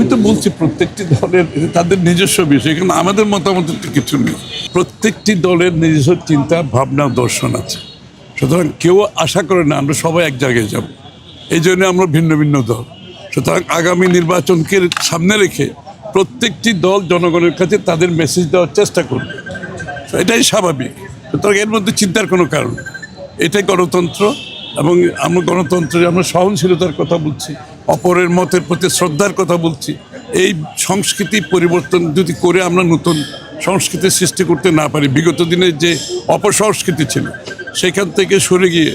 বলছি প্রত্যেকটি দলের তাদের নিজস্ব বিষয় এখানে আমাদের মতামতের তো কিছু নেই। প্রত্যেকটি দলের নিজস্ব চিন্তা, ভাবনা, দর্শন আছে। সুতরাং কেউ আশা করে না, আমরা সবাই এক জায়গায় যাব। এই জন্য আমরা ভিন্ন ভিন্ন দল। সুতরাং আগামী নির্বাচনকে সামনে রেখে প্রত্যেকটি দল জনগণের কাছে তাদের মেসেজ দেওয়ার চেষ্টা করবে। এটাই স্বাভাবিক। সুতরাং এর মধ্যে চিন্তার কোনো কারণ। এটাই গণতন্ত্র এবং আমরা গণতন্ত্রে আমরা সহনশীলতার কথা বলছি। অপরের মতের প্রতি শ্রদ্ধার কথা বলছি। এই সংস্কৃতি পরিবর্তন যদি করে আমরা নতুন সংস্কৃতি সৃষ্টি করতে না পারি, বিগত দিনের যে অপসংস্কৃতি ছিল, সেখান থেকে সরে গিয়ে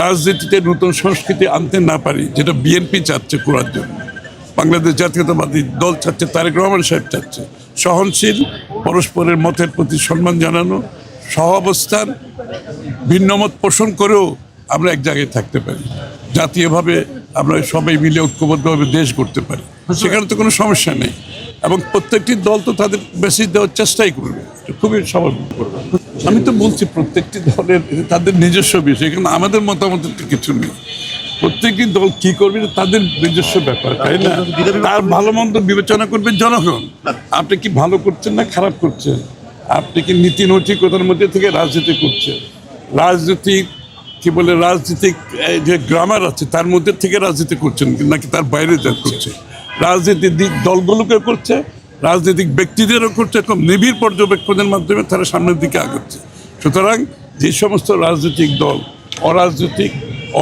রাজনীতিতে নতুন সংস্কৃতি আনতে না পারি, যেটা বিএনপি চাচ্ছে করার জন্য। বাংলাদেশ জাতীয়তাবাদী দল চাচ্ছে, তারেক রহমান সাহেব চাচ্ছে। সহনশীল, পরস্পরের মতের প্রতি সম্মান জানানো সহ অবস্থান ভিন্নমত পোষণ করেও আমরা এক জায়গায় থাকতে পারি। জাতীয়ভাবে আমরা সবাই মিলে ঐক্যবদ্ধভাবে দেশ করতে পারি। সেখানে তো কোনো সমস্যা নেই। এবং প্রত্যেকটি দল তো তাদের মেসেজ দেওয়ার চেষ্টাই করবে। খুবই স্বাভাবিক করবে আমি তো বলছি প্রত্যেকটি দলের তাদের নিজস্ব বিষয়। এখানে আমাদের মতামতের কিছু নেই। প্রত্যেকটি দল কি করবে তাদের নিজস্ব ব্যাপার, তাই না? তার ভালো মন্দ বিবেচনা করবে জনগণ। আপনি কি ভালো করছেন না খারাপ করছেন? আপনি কি নীতি নৈতিকতার মধ্যে থেকে রাজনীতি করছেন? রাজনৈতিক কি বলে, রাজনীতিক যে গ্রামার আছে, তার মধ্যে থেকে রাজনীতি করছেন, নাকি তার বাইরে যা করছে? দিক দলগুলোকে করছে, রাজনৈতিক ব্যক্তিদেরও করছে, খুব নিবিড় পর্যবেক্ষণের মাধ্যমে তারা সামনের দিকে আগাচ্ছে। সুতরাং যে সমস্ত রাজনৈতিক দল, অরাজনৈতিক,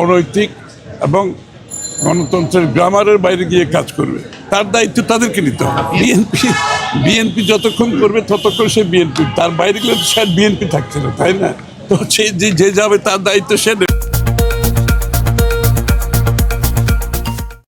অনৈতিক এবং গণতন্ত্রের গ্রামারের বাইরে গিয়ে কাজ করবে, তার দায়িত্ব তাদেরকে নিতে হবে। বিএনপি বিএনপি যতক্ষণ করবে, ততক্ষণ সে বিএনপি তার বাইরে গেলে তো সে বিএনপি থাকছে না, তাই না? যে যাবে তার দায়িত্ব সে নেবে।